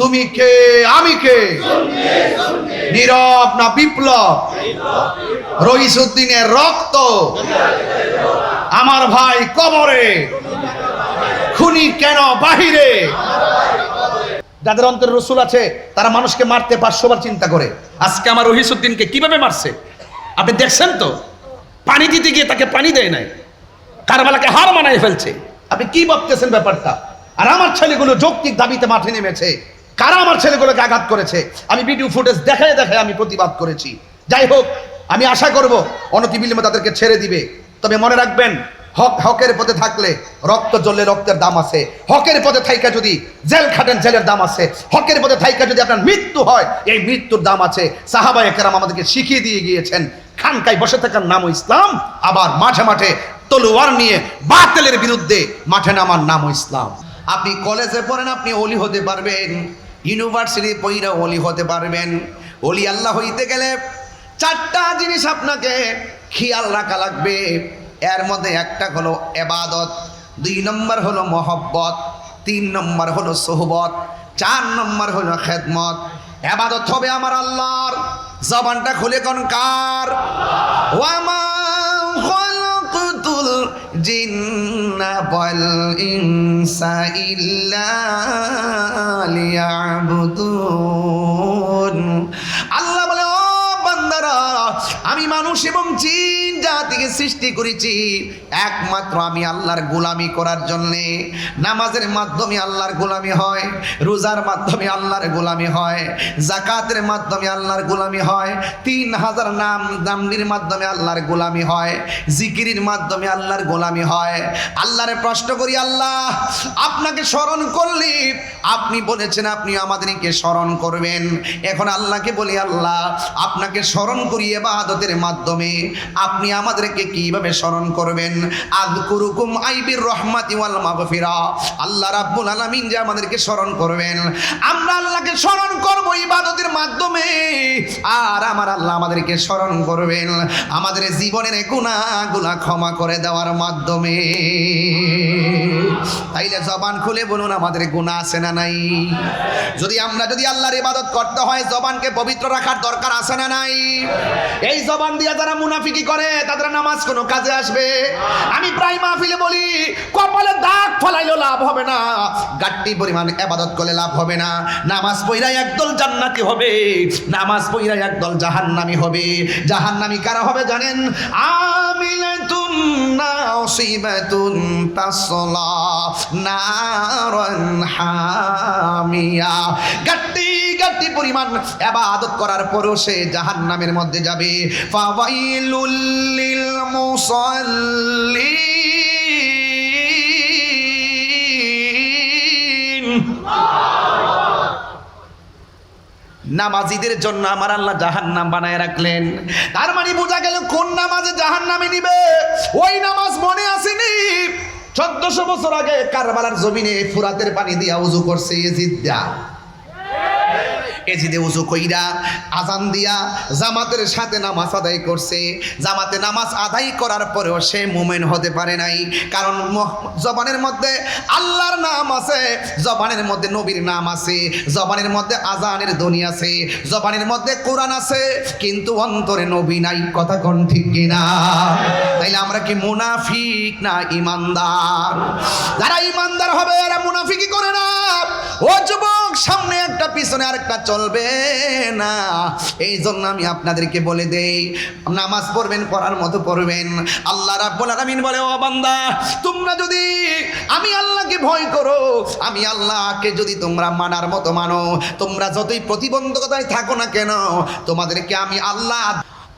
তুমি কে? আমি কে? নীরব না বিপ্লব? রইসুদ্দিনের রক্ত? আমার ভাই কবরে? খুনি কেন বাহিরে? যাদের অন্তরে রসুল আছে, তারা মানুষকে মারতে পাঁচশো বার চিন্তা করে। আজকে আমার রহিসুদ্দিনকে কীভাবে মারছে? আপনি দেখছেন তো? পানি দিতে গিয়ে তাকে পানি দেয় নাই। কারবালাকে হার মানায় ফেলছে। আপনি কি ভাবতেছেন ব্যাপারটা? আর আমার ছেলেগুলো যৌক্তিক দাবিতে মাঠে নেমেছে। কারা আমার ছেলেগুলোকে আঘাত করেছে? আমি ভিডিও ফুটেজ দেখায় দেখায় আমি প্রতিবাদ করেছি। যাই হোক, আমি আশা করব অনতিবিলম্বে তাদেরকে ছেড়ে দিবে। তবে মনে রাখবেন, হক, হকের পথে থাকলে রক্ত জ্বললে রক্তের দাম আছে। হকের পথে থাইকা যদি জেল খাটেন, জেলের দাম আছে। হকের পথে থাইকা যদি আপনার মৃত্যু হয়, এই মৃত্যুর দাম আছে। সাহাবা একরাম আমাদেরকে শিখিয়ে দিয়ে গিয়েছেন, খানকায় বসে থাকার নাম ইসলাম, আবার মাঠে মাঠে তলোয়ার নিয়ে বাতিলের বিরুদ্ধে মাঠে নামার নাম ইসলাম। আপনি কলেজে পড়েন, আপনি অলি হতে পারবেন। ইউনিভার্সিটি পইরা অলি হতে পারবেন। অলি আল্লাহ হইতে গেলে চারটা জিনিস আপনাকে খেয়াল রাখা লাগবে। এর মধ্যে একটা হলো এবাদত, দুই নম্বর হলো মহব্বত, তিন নম্বর হলো সোহবত, চার নম্বর হলো খেদমত। এবাদত হবে আমার আল্লাহর। জবানটা খুলে কোন কার ওয়ামা জিন্না ওয়াল ইনসা ইল্লা লিয়াবুদুন আল্লাহ বলে ও বান্দারা আমি মানুষ এবং জিন জাতিকে সৃষ্টি করেছি, একমাত্র আমি আল্লাহর গোলামি করার জন্য। নামাজের মাধ্যমে আল্লাহর গোলামি হয়, রোজার মাধ্যমে আল্লাহর গোলামি হয় জাকাতের মাধ্যমে আল্লাহর গোলামি হয়, তিন হাজার নাম দামনির মাধ্যমে আল্লাহর গোলামি হয়, জিকিরির মাধ্যমে আল্লাহর গোলামি হয়। আল্লাহরে প্রশ্ন করি, আল্লাহ, আপনাকে স্মরণ করলি আপনি বলেছেন আপনি আমাদেরকে স্মরণ করবেন। এখন আল্লাহকে বলি, আল্লাহ, আপনাকে স্মরণ করি এবাদতের মাধ্যমে আপনি আমাদেরকে কীভাবে স্মরণ করবেন? আদকুরুকুম আইবির রহমাতি ওয়াল মাগফিরা। আল্লাহ রাব্বুল আলামিন যে আমাদেরকে স্মরণ করবেন। আমরা আল্লাহকে স্মরণ করব ইবাদতের মাধ্যমে। আর আমার আল্লাহ আমাদেরকে স্মরণ করবেন। আমাদের জীবনের গুনাহগুলা ক্ষমা করে দেওয়ার মাধ্যমে। তাইলে জবান খুলে বলুন, আমাদের গুনাহ আছে না নাই? যদি আমরা যদি আল্লাহর ইবাদত করতে হয়, জবানকে পবিত্র রাখার দরকার আছে না নাই? এই জবান দিয়ে যারা মুনাফিকি করে, তাদের নামাজ কোনো কাজে আসবে। আমি প্রায় মাহফিলে বলি, কপালে দাগ ফলাইলেও লাভ হবে না। গাট্টি পরিমাণ এবাদত করলে লাভ হবে না। নামাজ পইরা একদল জান্নাতি হবে, নামাজ পইরা একদল জাহান্নামি হবে। জাহান্নামি কারা হবে জানেন? আমিলাতুন নাসিবাতুন তাসলা, নারান হামিয়া। গাট্টি গাট্টি পরিমাণ এবাদত করার পরও সে জাহান্নামের মধ্যে যাবে। নামাজিদের জন্য আমার আল্লাহ জাহান্নাম বানায় রাখলেন। তার মানে বোঝা গেল কোন নামাজে জাহান্নামে নিবে? ওই নামাজ মনে আসেনি। চোদ্দশো বছর আগে কারবালার জমিনে ফুরাতের পানি দিয়া উজু করছে এজিদ্দা এজিদে উজু কইরা আজান দিয়া জামাতের সাথে নামাজ আদায় করছে। জামাতে নামাজ আদায় করার পরেও সে মুমেন হতে পারে নাই। কারণ জবানের মধ্যে আল্লাহর নাম আছে, জবানের মধ্যে নবীর নাম আছে, জবানের মধ্যে আজানের ধ্বনি আছে, জবানের মধ্যে কোরআন আছে, কিন্তু অন্তরে নবী নাই, কথা কোন ঠিক কিনা? তাইলে আমরা কি মুনাফিক না ইমানদার যারা ইমানদার হবে, এরা মুনাফিকি করে না। ও যুবক, সামনে একটা, পিছনে আরেকটা চলবে না। এই জন্য আমি আপনাদেরকে বলে দেই, নামাজ পড়বেন, পড়ার মতো পড়বেন। আল্লাহ রাব্বুল আলামিন বলে, ও বান্দা, তোমরা যদি আমি আল্লাহকে ভয় করো, আমি আল্লাহকে যদি তোমরা মানার মতো মানো, তোমরা যতই প্রতিবন্ধকতায় থাকো না কেন, তোমাদেরকে আমি আল্লাহ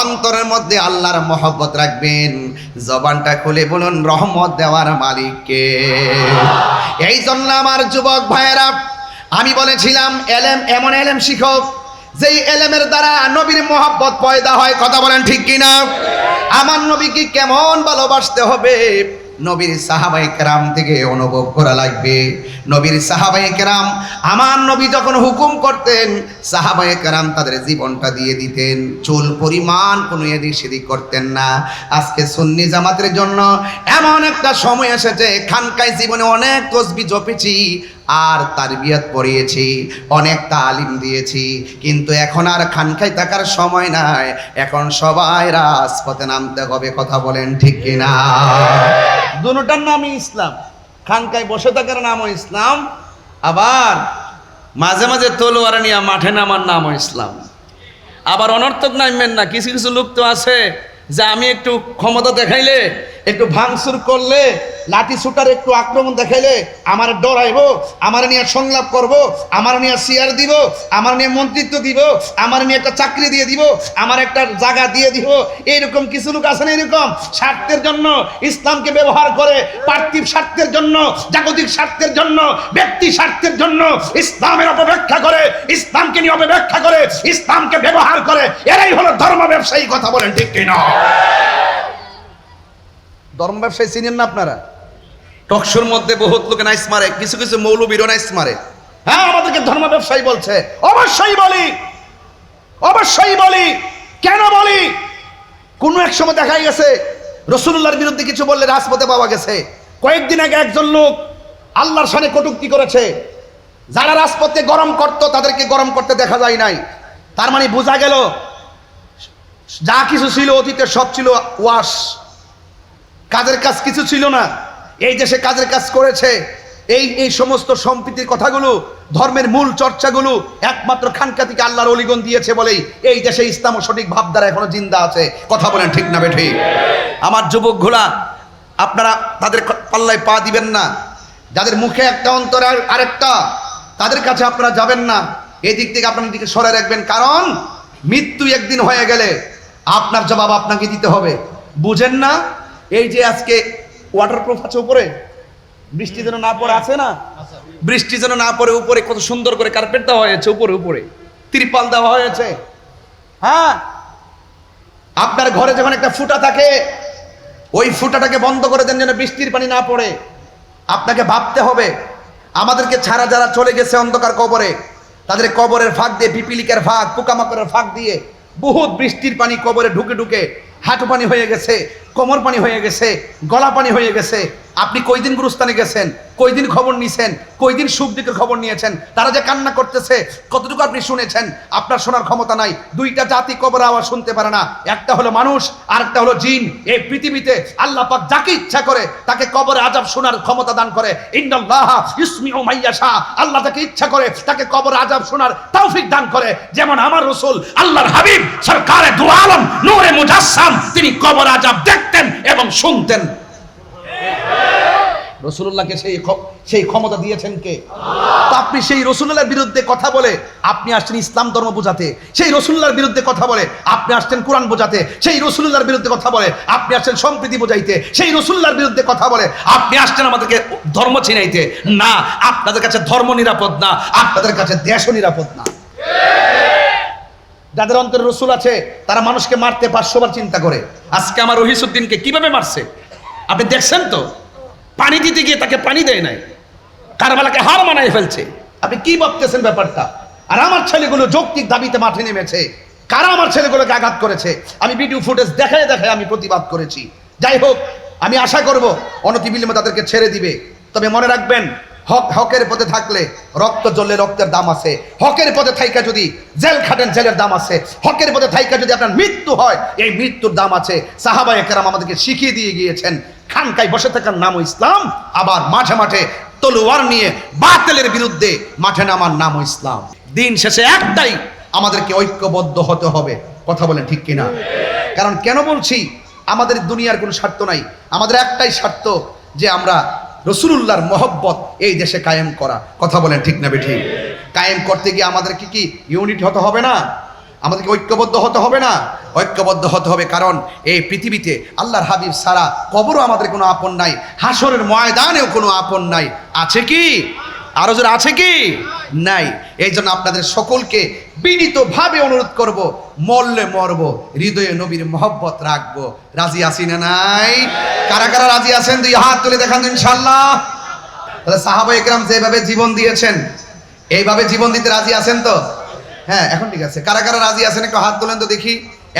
অন্তরের মধ্যে আল্লাহর মহব্বত রাখবেন। জবানটা খুলে বলুন, রহমত দেওয়ার মালিককে। এই জন্য আমার যুবক ভাইয়েরা, আমি বলেছিলাম, এলেম, এমন এলেম শিখক যেই এলেমের দ্বারা নবীর মহব্বত পয়দা হয়। কথা বলেন ঠিক কিনা? আমার নবীকে কেমন ভালোবাসতে হবে? নবীর সাহাবাই কেরাম থেকে অনুভব করা লাগবে। নবীর সাহাবাই কেরাম, আমার নবী যখন হুকুম করতেন সাহাবাই কেরাম তাদের জীবনটা দিয়ে দিতেন। চুল পরিমাণ কোনো এদিক সেদিক করতেন না। আজকে সুন্নি জামাতের জন্য এমন একটা সময় এসেছে, খানকায় জীবনে অনেক তসবি জপেছি। আর তার বিয়াত পড়িয়েছি, অনেক তালিম দিয়েছি, কিন্তু এখন আর খানখায় থাকার সময় নাই। এখন সবাই রাজপথে নামতে হবে, কথা বলেন ঠিক কিনা? দুটার নামই ইসলাম, খানকায় বসে থাকার নামও ইসলাম, আবার মাঝে মাঝে তলোয়ার নিয়ে মাঠে নামার নামও ইসলাম। আবার অনর্থক নামবেন না, কিছু কিছু লোক তো আছে যে আমি একটু ক্ষমতা দেখাইলে, একটু ভাঙচুর করলে, লাঠি ছুটার একটু আক্রমণ দেখাইলে, আমার ডরাইবো, আমার নিয়ে সংলাপ করব, আমার নিয়ে চেয়ার দিব, আমার নিয়ে মন্ত্রিত্ব দিব, আমার নিয়ে একটা চাকরি দিয়ে দিব, আমার একটা জায়গা দিয়ে দিব। এইরকম কিছু লোক আছে না এরকম? স্বার্থের জন্য ইসলামকে ব্যবহার করে, পার্থিব স্বার্থের জন্য, জাগতিক স্বার্থের জন্য, ব্যক্তি স্বার্থের জন্য ইসলামের অপব্যাখ্যা করে, ইসলামকে নিয়ে অপব্যাখ্যা করে, ইসলামকে ব্যবহার করে। এরাই হলো ধর্ম ব্যবসায়ী, কথা বলেন ঠিক কিনা? ধর্ম ব্যবসায়ী চিনেন না আপনারা? টকশোর মধ্যে বহুত লোকে নাইস মারে, কিছু কিছু মৌলবীরও নাইস মারে। হ্যাঁ আমাদেরকে ধর্ম ব্যবসায়ী বলছে। অবশ্যই বলি অবশ্যই বলি। কেন বলি? কোনো এক সময় দেখা গেছে, রসুল্লাহর বিরুদ্ধে কিছু বললে রাজপথে পাওয়া গেছে। কয়েকদিন আগে একজন লোক আল্লাহর সামনে কটুক্তি করেছে। যারা রাজপথে গরম করত, তাদেরকে গরম করতে দেখা যায় নাই। তার মানে বোঝা গেল যা কিছু ছিল অতীতে সব ছিল ওয়াশ কাজের কাজ কিছু ছিল না। এই দেশে কাজের কাজ করেছে, এই এই সমস্ত সম্প্রীতির কথাগুলো, ধর্মের মূল চর্চাগুলো একমাত্র খানকা থেকে আল্লাহর অলিগন দিয়েছে বলেই এই দেশে ইসলাম ও সঠিক ভাবধারা এখনও জিন্দা আছে। কথা বলেন ঠিক না বেঠি? আমার যুবক ঘোলা আপনারা তাদের পাল্লায় পা দিবেন না। যাদের মুখে একটা অন্তর আর- আরেকটা, তাদের কাছে আপনারা যাবেন না। এই দিক থেকে আপনার দিকে সরে রাখবেন। কারণ মৃত্যু একদিন হয়ে গেলে আপনার জবাব আপনাকে দিতে হবে। বুঝেন না, এই যে আজকে ওয়াটারপ্রুফ আছে উপরে, বৃষ্টি যেন না পড়ে, আছে না? বৃষ্টি যেন না পড়ে উপরে, কত সুন্দর করে কার্পেট দেওয়া হয়েছে উপরে উপরে। ত্রিপাল দেওয়া হয়েছে। হ্যাঁ? আপনার ঘরে যখন একটা ফুটা থাকে, ওই ফুটাটাকে বন্ধ করে দেন যেন বৃষ্টির পানি না পড়ে। আপনাকে ভাবতে হবে, আমাদেরকে ছাড়া যারা চলে গেছে অন্ধকার কবরে, তাদের কবরের ফাঁক দিয়ে, পিপিলিকের ফাঁক, পোকামাকড়ের ফাঁক দিয়ে বহুত বৃষ্টির পানি কবরে ঢুকে ঢুকে হাঁটু পানি হয়ে গেছে, কোমর পানি হয়ে গেছে, গলা পানি হয়ে গেছে। আপনি কয়দিন গুরুস্থানে গেছেন? কয়দিন খবর নিয়েছেন কয়দিন সুখ দিকের খবর নিয়েছেন? তারা যে কান্না করতেছে, কতটুকু আপনি শুনেছেন? আপনার শোনার ক্ষমতা নাই। দুইটা জাতি কবর আওয়াজ শুনতে পারে না। একটা হলো মানুষ আর একটা হলো জিন। এই পৃথিবীতে আল্লাহ পাক যাকে ইচ্ছা করে, তাকে কবরে আজাব শোনার ক্ষমতা দান করে। ইন্নাল্লাহ ইসমিউ মাইয়াশা। আল্লাহ তাকে ইচ্ছা করে, তাকে কবরে আজাব শোনার তৌফিক দান করে। যেমন আমার রসুল, আল্লাহর হাবিব, সরকারে দু আলম নূরে মুজাসসাম, তিনি কবর আজাব দেখতেন এবং শুনতেন। রসুল্লাহকে সেই সেই ক্ষমতা দিয়েছেন কে? তো আপনি সেই রসুল্লাহর বিরুদ্ধে কথা বলে, আপনি আসছেন ইসলাম ধর্ম বোঝাতে। সেই রসুল্লাহর বিরুদ্ধে কথা বলে, আপনি আসছেন কোরআন বোঝাতে। সেই রসুল্লাহর বিরুদ্ধে কথা বলে, আপনি আসছেন সম্প্রীতি বোঝাইতে। সেই রসুল্লাহর বিরুদ্ধে কথা বলে, আপনি আসছেন আমাদেরকে ধর্ম চিনাইতে না, আপনাদের কাছে ধর্ম নিরাপদ না, আপনাদের কাছে দেশও নিরাপদ না। যাদের অন্তরে রসুল আছে, তারা মানুষকে মারতে পাঁচশো বার চিন্তা করে। আজকে আমার রহিসুদ্দিনকে কীভাবে মারছে? আপনি দেখছেন তো? পানি দিতে গিয়ে তাকে পানি দেয় নাই। কারবালাকে হার মানায় ফেলছে। আপনি কি ভাবতেছেন ব্যাপারটা? আর আমার ছেলেগুলো যৌক্তিক দাবিতে মাঠে নেমেছে। কারা আমার ছেলেগুলোকে আঘাত করেছে? আমি ভিডিও ফুটেজ দেখায় দেখায় আমি প্রতিবাদ করেছি। যাই হোক, আমি আশা করব অনতিবিলম্বে তাদেরকে ছেড়ে দিবে। তবে মনে রাখবেন, হক হকের পথে থাকলে রক্ত জ্বললে রক্তের দাম আছে। হকের পথে থাইকা যদি জেল খাটেন, জেলের দাম আছে। হকের পথে থাইকা যদি আপনার মৃত্যু হয়, এই মৃত্যুর দাম আছে। সাহাবা একরাম আমাদেরকে শিখিয়ে দিয়ে গিয়েছেন। খানকায় বসে থাকার নাম ইসলাম, আবার মাঠে মাঠে তলোয়ার নিয়ে বাতিলের বিরুদ্ধে মাঠে নামার নাম ইসলাম। দিন শেষে একটাই আমাদেরকে ঐক্যবদ্ধ হতে হবে, কথা বলেন ঠিক কিনা? কারণ কেন বলছি, আমাদের দুনিয়ার কোনো স্বার্থ নাই, আমাদের একটাই স্বার্থ যে আমরা রসুলুল্লাহর মহব্বত এই দেশে কায়েম করা, কথা বলেন ঠিক না বেঠিক? কায়েম করতে গিয়ে আমাদেরকে কি ইউনিট হতে হবে না? আমাদেরকে ঐক্যবদ্ধ হতে হবে না। ঐক্যবদ্ধ হতে হবে কারণ এই পৃথিবীতে আল্লাহর হাবিব সারা কবরও আমাদের কোনো আপন নাই হাসরের ময়দানেও কোনো আপন নাই। আছে কি? আরও যারা আছে কি? নাই। এই জন্য আপনাদের সকলকে বিনীত ভাবে অনুরোধ করব, মরলে মরব, হৃদয়ে নবীর মহব্বত রাখব। রাজি আছি না নাই? কারা কারা রাজি আছেন? দুই হাত তুলে দেখান ইনশাল্লাহ তাহলে সাহাবা যেভাবে জীবন দিয়েছেন, এইভাবে জীবন দিতে রাজি আছেন তো? হ্যাঁ এখন ঠিক আছে। কারা কারা রাজি আছেন একটু হাত তুলেন তো দেখি।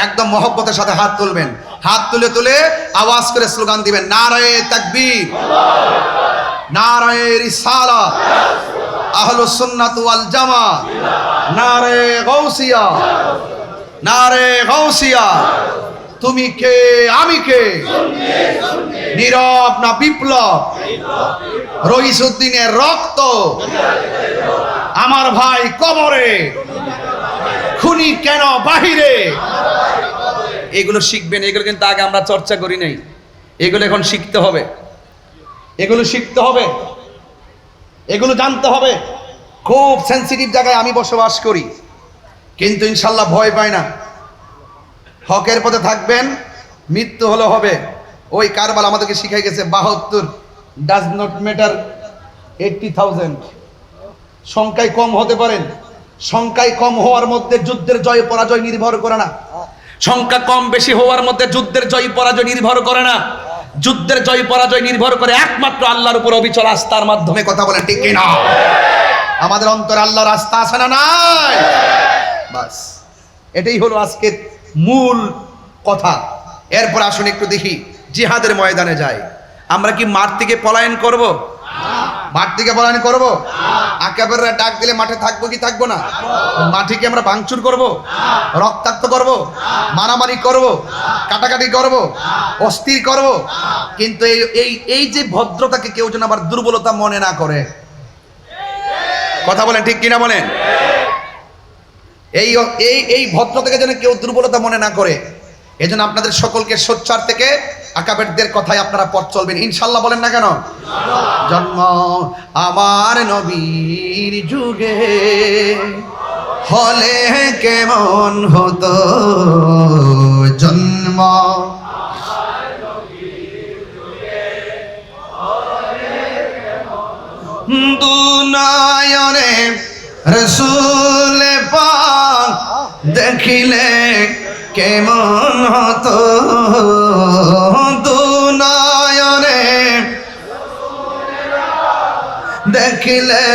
একদম মহব্বতের সাথে হাত তুলবেন। হাত তুলে তুলে আওয়াজ করে স্লোগান দিবেন, নারায়ে তাকবীর, নারায়ে রিসালা আহলুস সুন্নাত ওয়াল জামা নারে গৌসিয়া নারে গৌসিয়া তুমি কে? আমি কে? নীরব না বিপ্লব? রইসুদ্দিনের রক্ত? আমার ভাই কবরে? খুনি কেন বাহিরে? এগুলো শিখবেন, এগুলো কিন্তু আগে আমরা চর্চা করি নাই। এগুলো এখন শিখতে হবে। এগুলো শিখতে হবে। এগুলো জানতে হবে। খুব সেন্সিটিভ জায়গায় আমি বসবাস করি। কিন্তু ইনশাল্লাহ ভয় পায় না। হকের পথে থাকবেন, মৃত্যু হলো হবে। ওই কারবাল আমাদেরকে শিখাই গেছে, বাহাত্তর does not matter eighty thousand সংখ্যায় কম হতে পারেন, সংখ্যায় কম হওয়ার মধ্যে যুদ্ধের জয়, পরাজয় নির্ভর করে না। সংখ্যা কম বেশি হওয়ার মধ্যে যুদ্ধের জয়, পরাজয় নির্ভর করে না। যুদ্ধের জয়, পরাজয় নির্ভর করে একমাত্র আল্লাহর উপর অবিচল আস্থার মাধ্যমে কথা বলে ঠিক না আমাদের অন্তরে আল্লাহর আস্থা আছে না নাই? বাস, এটাই হলো আজকের মূল কথা। এরপর আসুন একটু দেখি, জিহাদের ময়দানে যাই। আমরা কি মাঠ থেকে পলায়ন করব? মাঠ থেকে পলায়ন করব? আকাবেররা ডাক দিলে মাঠে থাকব কি থাকব না? মাঠে কি আমরা ভাঙচুর করব? রক্তাক্ত করব? মারামারি করব? কাটাকাটি করব? অস্থির করব? কিন্তু এই এই এই যে ভদ্রতাকে কেউ যেন আবার দুর্বলতা মনে না করে। কথা বলেন ঠিক কিনা বলেন? এই এই এই ভদ্রতাকে যেন কেউ দুর্বলতা মনে না করে, এজন্য আপনাদের সকলকে সোচ্চার থেকে আকাবেরদের কথায় আপনারা পথ চলবেন। ইনশাল্লাহ বলেন না কেন? জন্ম আমার নবীর যুগে হলে কেমন হতো? জন্ম দুনয়নে রসুল দেখিলে কেমন হতো? দুনয়নে। দেখিলে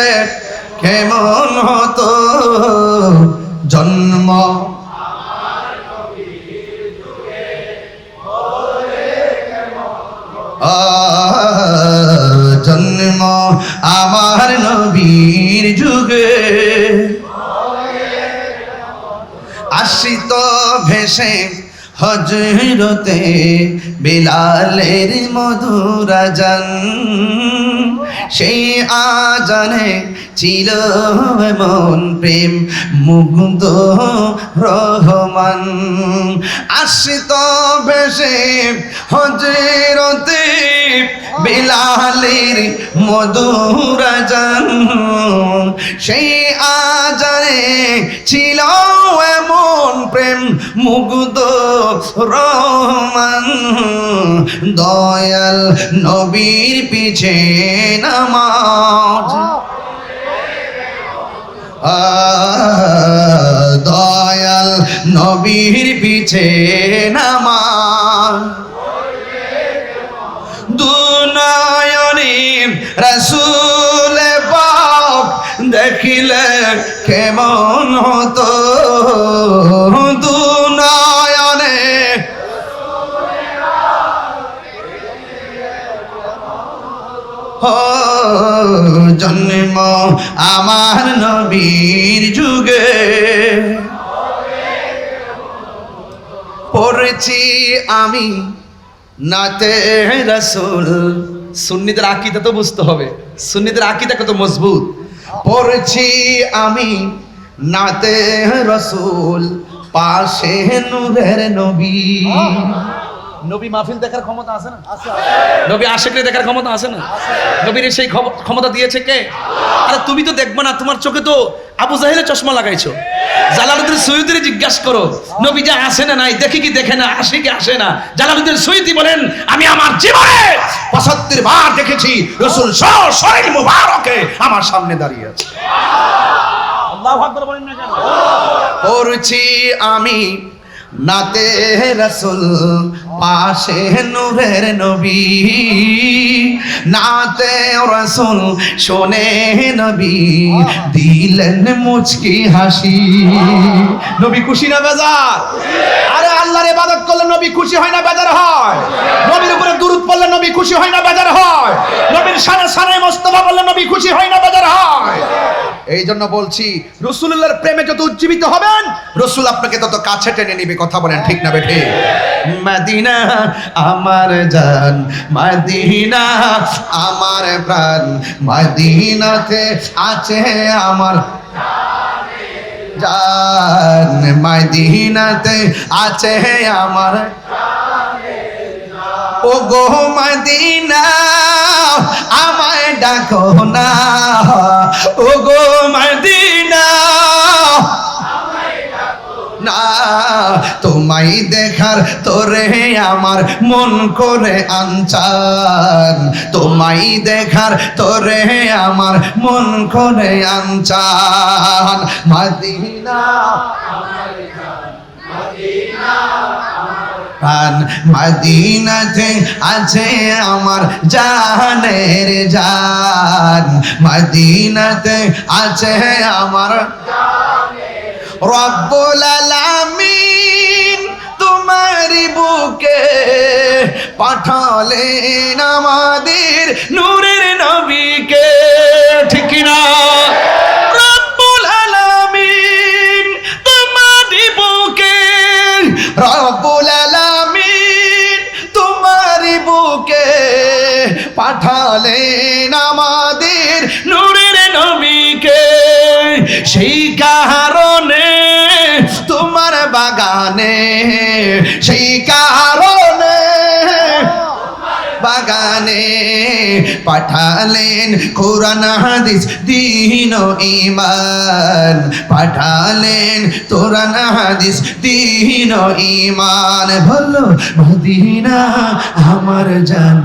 কেমন হতো? জন্ম জন্ম আমার নবীর যুগে। আশ্রিত ভেসে হজরতে বিলালের মধুরাজন সেই আজানে ছিল এমন প্রেম মুগ্ধ রহমান। আশ্রিত ভেসে হজরতে বিলালের মধুরাজন সেই আজানে ছিল এমন প্রেম মুগ্ধ রহমান দয়াল নবীর পিছে নামাজ। দয়াল নবীর পিছে নামাজ। রসুল বাপ দেখিলে কেমন হতো? দুনয়নে ও জন্ম আমার নবীর যুগে। পড়েছি আমি নাতে রসুল। সুন্নিদের আকিদা তো বুঝতে হবে। সুন্নিদের আকিদা কত মজবুত। পড়েছি আমি নাতে রসুল, পাশে নূরের নবী। নবী মাহফিল দেখার ক্ষমতা আছে না? নবী আশেকরে দেখার ক্ষমতা আছে না? নবীর সেই ক্ষমতা দিয়েছে কে? আরে তুমি তো দেখবে না তোমার চোখে তো আবু জাহেলের চশমা লাগাইছো। জালালুদ্দিন সৈয়দের জিজ্ঞাসা করো নবী যে আসে না নাই দেখে কি দেখে না আসে কি আসে না? জালালুদ্দিন সৈয়দি বলেন আমি আমার জীবনে পঁচাত্তর বার দেখেছি রসুল শরীর মুবারকে আমার সামনে দাঁড়িয়ে আছে। আল্লাহু আকবার না কেন? পড়ছি আমি নাতে রসুল পাশে নূরের নবী। নাতে রসুল শোনে নবী। দিলেন মুচকি হাসি। নবী খুশি না বেজার? আরে আল্লাহর ইবাদত করলে নবী খুশি হয় না বেজার হয়। নবীর উপরে দুরূদ পড়লে নবী খুশি হয় না বেজার হয়। নবীর সানে সানে মোস্তফা বললে নবী খুশি হয় না বেজার হয়। এই জন্য বলছি রসুল্লাহর প্রেমে যত উজ্জীবিত হবেন রসুল আপনাকে তত কাছে টেনে নিবে কথা বলেন ঠিক না বেঠে মাদিনা আমার জান মাদিনা, আমার প্রাণ মাদিনাতে আছে আমার জান মাদিনাতে আছে আমার ও গো মদিনা, আমায় ডাকো না ও গো মদিনা। না। তোমায় দেখার তোরে আমার মন করে আনচান। তোমায় দেখার তোরে আমার মন করে আনচান। মদিনা মদিনাতে আছে আমার জানের জান। মদিনাতে আছে আমার রব্বুল আলামিন বুকে পাঠালেন আমাদের নূরের নবীকে ঠিক না বুকে বুকে পাঠালেন আমাদের বাগানে, সেই কারণে বাগানে পাঠালেন কোরআন, হাদিস, দিন ইমান পাঠালেন কোরআন, হাদিস, দিন ইমান বলল, মদিনা আমার জান।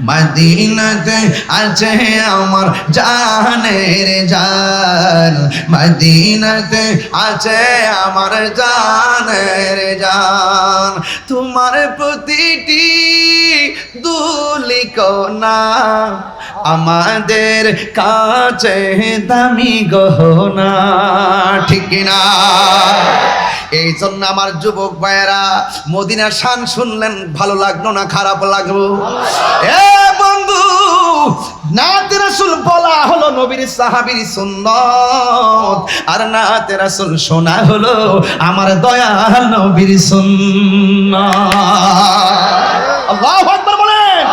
মদিনাতে আছে আমার জানের জান। মদিনাতে আছে আমার জানের জান। তোমার প্রতিটি দুলিকোনা আমাদের কাছে দামি গহনা। ঠিক না এই জন্য আমার যুবক ভাইয়েরা, মদিনার শান শুনলেন, ভালো লাগল না, খারাপ লাগল? এ বন্ধু, নাতে রাসূল বলা হলো নবীর সাহাবীর সুন্নত, আর নাতে রাসূল শোনা হলো আমার দয়াল নবীর সুন্নত। আল্লাহু আকবার বলেন।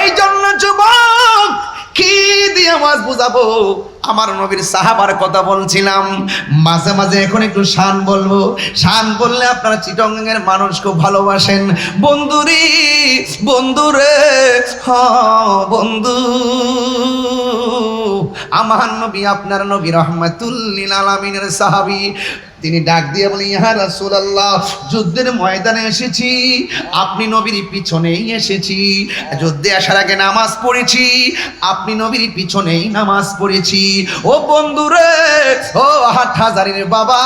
এই জন্য যুবক, কি দিয়ে মাছ বুঝাবো? আমার নবীর সাহাবার কথা বলছিলাম। মাঝে মাঝে এখন একটু শান বলব। শান বললে আপনারা চিটঙ্গের মানুষ খুব ভালোবাসেন। বন্ধুরি বন্ধুরে হ বন্ধু। আমার নবী আপনার নবী রহমাতুল্লিল আলামিনের সাহাবী। তিনি ডাক দিয়ে বলি ইহা রাসূলুল্লাহ, যুদ্ধের ময়দানে এসেছি। আপনি নবীর পিছনেই এসেছি। যুদ্ধে আসার আগে নামাজ পড়েছি। আপনি নবীর পিছনেই নামাজ পড়েছি। ও বন্ধুরে, ও হাট হাজারের বাবা,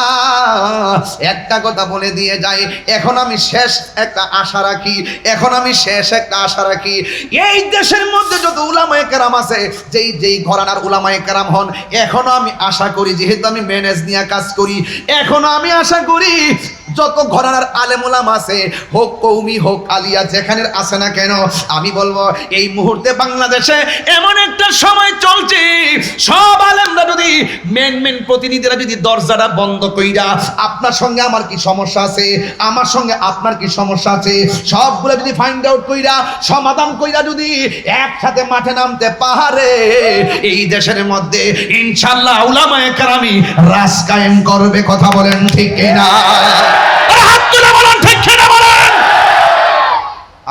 একটা কথা বলে দিয়ে যাই। এখন আমি শেষ একটা আশা রাখি। এখন আমি শেষ একটা আশা রাখি। এই দেশের মধ্যে যত উলামায়ে কেরাম আছে, যেই যেই ঘরানার উলামায়ে কেরাম হন, এখনও আমি আশা করি, যেহেতু আমি ম্যানেজ নিয়ে কাজ করি এখনও আমি আশা করি যত ঘরানার আলেমুলাম আছে, হোক কৌমি, হোক আলিয়া যেখানে আছে না কেন, আমি বলব, এই মুহূর্তে বাংলাদেশে এমন একটা সময় চলছে। সব আলেমরা যদি মেন মেন প্রতিনিধিরা যদি দরজাটা বন্ধ কইরা, আপনার সঙ্গে আমার কি সমস্যা আছে? আমার সঙ্গে আপনার কি সমস্যা আছে? সবগুলো যদি ফাইন্ড আউট কইরা, সমাধান কইরা যদি একসাথে মাঠে নামতে পারে এই দেশের মধ্যে ইনশাল্লাহ উলামায়ে কারামি রাজ কায়েম করবে কথা বলেন ঠিক কিনা? হাত তুলে বলেন ঠিক কিনা বলেন?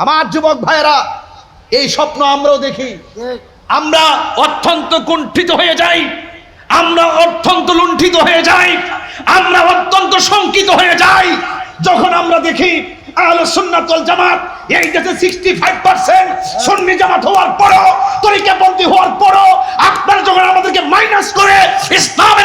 আমার যুবক ভাইয়েরা এই স্বপ্ন আমরাও দেখি। আমরা অত্যন্ত কুণ্ঠিত হয়ে যাই। আমরা অত্যন্ত লুণ্ঠিত হয়ে যাই। আমরা অত্যন্ত শঙ্কিত হয়ে যাই। যখন আমরা দেখি আহলে জামাত এই দেশে 65% সুন্নি জামাত হওয়ার পরও তরিকাপন্থী হওয়ার পরও আপনারা যখন আমাদেরকে মাইনাস করে ইসলামের